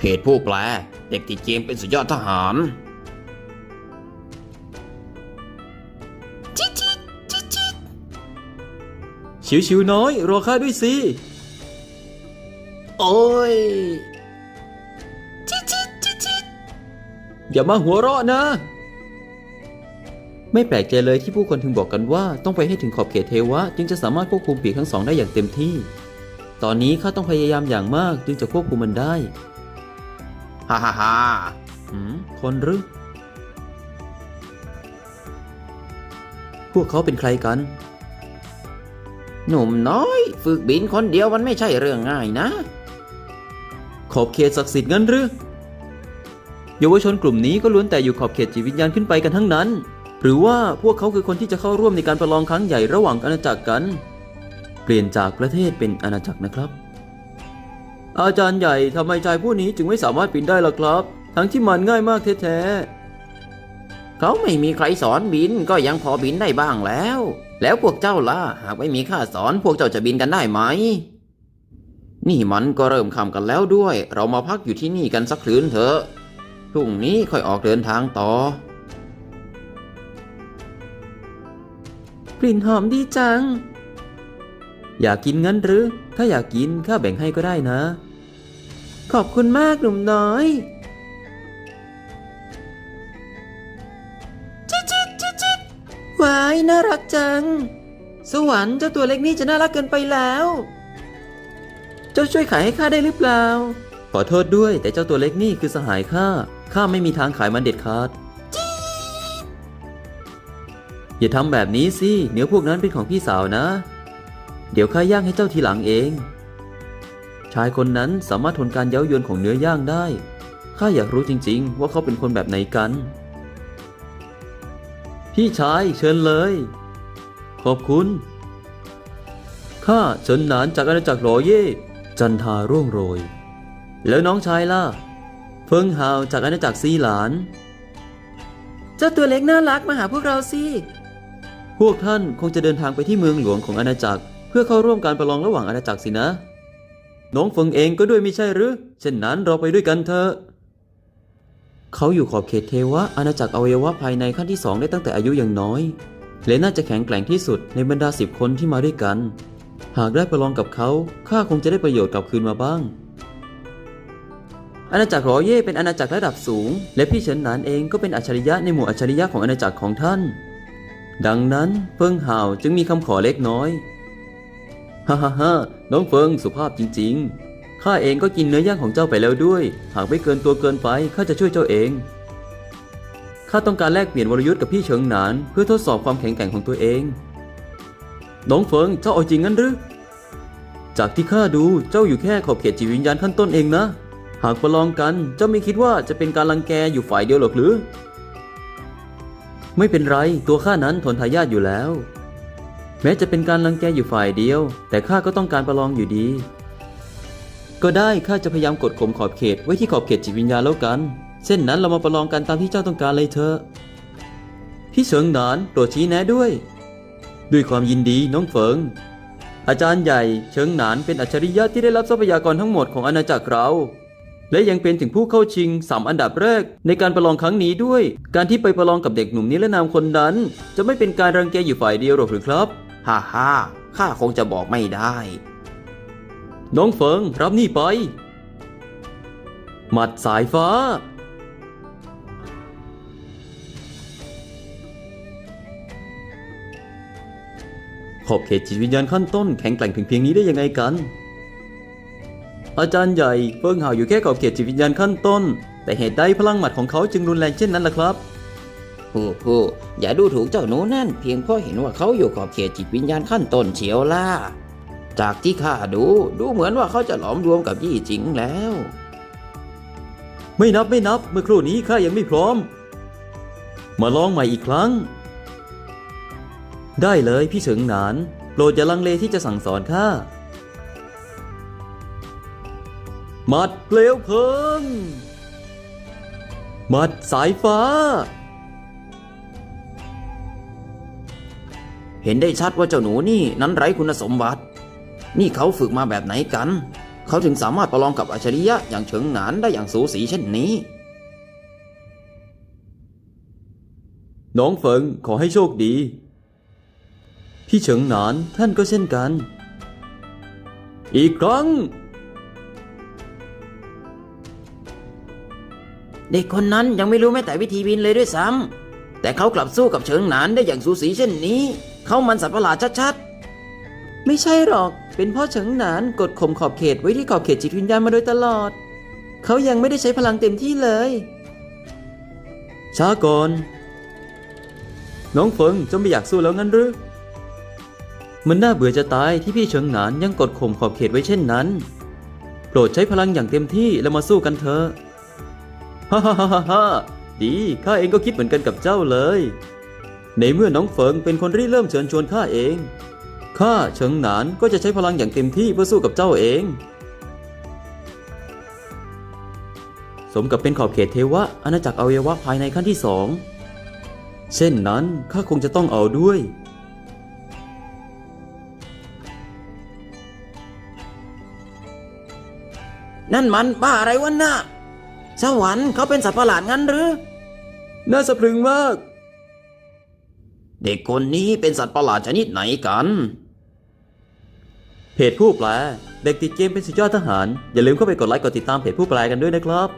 เพจผู้แปล เด็กติดเกมเป็นสุดยอดทหารจิจิจิจิชิวๆน้อย รอข้าด้วยสิ โอ้ยจิจิจิจิอย่ามาหัวเราะนะ ไม่แปลกใจเลยที่ผู้คนถึงบอกกันว่าต้องไปให้ถึงขอบเขตเทวะ จึงจะสามารถควบคุมปีกทั้งสองได้อย่างเต็มที่ตอนนี้ข้าต้องพยายามอย่างมากจึงจะควบคุมมันได้ ฮ่าฮ่าฮ่าคนหรือ พวกเขาเป็นใครกัน หนุ่มน้อย ฝึกบินคนเดียวมันไม่ใช่เรื่องง่ายนะ ขอบเขตศักดิ์สิทธิ์งั้นหรือเยาวชนกลุ่มนี้ก็ล้วนแต่อยู่ขอบเขตจิตวิญญาณขึ้นไปกันทั้งนั้น หรือว่าพวกเขาคือคนที่จะเข้าร่วมในการประลองครั้งใหญ่ระหว่างอาณาจักรกัน เปลี่ยนจากประเทศเป็นอาณาจักรนะครับ อาจารย์ใหญ่ทำไมชายผู้นี้จึงไม่สามารถบินได้ล่ะครับ ทั้งที่มันง่ายมากแท้ๆเขาไม่มีใครสอนบินก็ยังพอบินได้บ้างแล้ว แล้วพวกเจ้าล่ะหากไม่มีข้าสอนพวกเจ้าจะบินกันได้ไหม นี่มันก็เริ่มค่ำกันแล้วด้วย เรามาพักอยู่ที่นี่กันสักคืนเถอะพรุ่งนี้ค่อยออกเดินทางต่อกลิ่นหอมดีจัง อยากกินงั้นหรือ ถ้าอยากกินข้าแบ่งให้ก็ได้นะ ขอบคุณมากหนุ่มน้อยจิจิจิจิว้ายน่ารักจัง สวรรค์เจ้าตัวเล็กนี่จะน่ารักเกินไปแล้ว เจ้าช่วยขายให้ข้าได้หรือเปล่า ขอโทษด้วยแต่เจ้าตัวเล็กนี่คือสหายข้า ข้าไม่มีทางขายมันเด็ดขาดอย่าทำแบบนี้สิ เนื้อพวกนั้นเป็นของพี่สาวนะ เดี๋ยวข้าย่างให้เจ้าทีหลังเอง ชายคนนั้นสามารถทนการเย้ายวนของเนื้อย่างได้ ข้าอยากรู้จริง ๆ ว่าเขาเป็นคนแบบไหนกัน พี่ชายเชิญเลย ขอบคุณ ข้าเฉินหนานจากอาณาจักรหลอเย่จันทาร่วงโรย แล้วน้องชายล่ะ เฟิงฮาวจากอาณาจักรซีหลาน เจ้าตัวเล็กน่ารักมาหาพวกเราสิ พวกท่านคงจะเดินทางไปที่เมืองหลวงของอาณาจักร เพื่อเข้าร่วมการประลองระหว่างอาณาจักรสินะ น้องเฟิงเองก็ด้วยไม่ใช่หรือ เช่นนั้นเราไปด้วยกันเถอะ เขาอยู่ขอบเขตเทวะอาณาจักรอวัยวะภายในขั้นที่สองได้ตั้งแต่อายุยังน้อย และน่าจะแข็งแกร่งที่สุดในบรรดาสิบคนที่มาด้วยกัน หากได้ประลองกับเขาข้าคงจะได้ประโยชน์กลับคืนมาบ้างอาณาจักรรอเย่เป็นอาณาจักรระดับสูง และพี่เฉินหนานเองก็เป็นอัจฉริยะในหมู่อัจฉริยะของอาณาจักรของท่าน ดังนั้นเฟิงห่าวจึงมีคำขอเล็กน้อย ฮ่าฮ่าฮ่าน้องเฟิงสุภาพจริง ๆ ข้าเองก็กินเนื้อย่างของเจ้าไปแล้วด้วย หากไม่เกินตัวเกินไปข้าจะช่วยเจ้าเอง ข้าต้องการแลกเปลี่ยนวรยุทธ์กับพี่เฉิงหนาน เพื่อทดสอบความแข็งแกร่งของตัวเอง น้องเฟิงเจ้าเอาจริงงั้นหรือ จากที่ข้าดูเจ้าอยู่แค่ขอบเขตจิตวิญญาณขั้นต้นเองนะ หากประลองกันเจ้าไม่คิดว่าจะเป็นการรังแกอยู่ฝ่ายเดียวหรอกหรือ ไม่เป็นไรตัวข้านั้นทนทายาทอยู่แล้ว แม้จะเป็นการรังแกอยู่ฝ่ายเดียว แต่ข้าก็ต้องการประลองอยู่ดี ก็ได้ข้าจะพยายามกดข่มขอบเขตไว้ที่ขอบเขตจิตวิญญาณแล้วกันเส้นนั้นเรามาประลองกันตามที่เจ้าต้องการเลยเถอะพี่เฉิงหนานโปรดชี้แนะด้วย ด้วยความยินดีน้องเฟิง อาจารย์ใหญ่เฉิงหนานเป็นอัจฉริยะที่ได้รับทรัพยากรทั้งหมดของอาณาจักรเราและยังเป็นถึงผู้เข้าชิงสามอันดับแรก ในการประลองครั้งนี้ด้วย การที่ไปประลองกับเด็กหนุ่มนิรนามคนนั้น จะไม่เป็นการรังแกอยู่ฝ่ายเดียวหรอกหรือครับ ฮ่าฮ่าข้าคงจะบอกไม่ได้ น้องเฟิงรับนี่ไป หมัดสายฟ้า ขอบเขตจิตวิญญาณขั้นต้นแข็งแกร่งถึงเพียงนี้ได้ยังไงกัน อาจารย์ใหญ่เฟิงห่าอยู่แค่ขอบเขตจิตวิญญาณขั้นต้น แต่เหตุใดพลังหมัดของเขาจึงรุนแรงเช่นนั้นล่ะครับ ผู้ผู้อย่าดูถูกเจ้าหนูนั่น เพียงเพราะเห็นว่าเขาอยู่ขอบเขตจิตวิญญาณขั้นต้นเฉียวล่ะจากที่ข้าดูดูเหมือนว่าเขาจะหลอมรวมกับยี่จิงแล้ว ไม่นับไม่นับ เมื่อครู่นี้ข้ายังไม่พร้อม มาลองใหม่อีกครั้ง ได้เลยพี่เฉิงหนาน โปรดอย่าลังเลที่จะสั่งสอนข้ามัดเปลวเพลิงมัดสายฟ้า เห็นได้ชัดว่าเจ้าหนูนี่นั้นไร้คุณสมบัติ นี่เขาฝึกมาแบบไหนกัน เขาถึงสามารถประลองกับอัจฉริยะอย่างเฉิงหนานได้อย่างสูสีเช่นนี้น้องเฟิงขอให้โชคดี พี่เฉิงหนานท่านก็เช่นกัน อีกครั้ง เด็กคนนั้นยังไม่รู้แม้แต่วิธีบินเลยด้วยซ้ำแต่เขากลับสู้กับเฉิงหนานได้อย่างสูสีเช่นนี้ เขามันสัตว์ประหลาดชัดๆ ไม่ใช่หรอก เป็นเพ่อเฉิงหนานกดข่มขอบเขตไว้ที่ขอบเขตจิตวิญญาณมาโดยตลอด เขายังไม่ได้ใช้พลังเต็มที่เลย ช้าก่อน น้องเฟิงจะไม่อยากสู้แล้วงั้นหรือ มันน่าเบื่อจะตายที่พี่เฉิงหนานยังกดข่มขอบเขตไว้เช่นนั้น โปรดใช้พลังอย่างเต็มที่แล้วมาสู้กันเถอะ ฮ่าฮ่าฮ่าฮ่าฮ่าดี ข้าเองก็คิดเหมือนกันกับเจ้าเลย ในเมื่อน้องเฟิงเป็นคนริเริ่มเชิญชวนข้าเอง ข้าเฉิงหนานก็จะใช้พลังอย่างเต็มที่เพื่อสู้กับเจ้าเอง สมกับเป็นขอบเขตเทวะอาณาจักรอวัยวะภายในขั้นที่สอง เช่นนั้นข้าคงจะต้องเอาด้วย นั่นมันบ้าอะไรวะน่ะสวรรค์เขาเป็นสัตว์ประหลาดงั้นหรือ น่าสะพรึงมาก เด็กคนนี้เป็นสัตว์ประหลาดชนิดไหนกัน เพจผู้แปล เด็กติดเกมเป็นสุดยอดทหาร อย่าลืมเข้าไปกดไลค์กดติดตามเพจผู้แปลกันด้วยนะครับ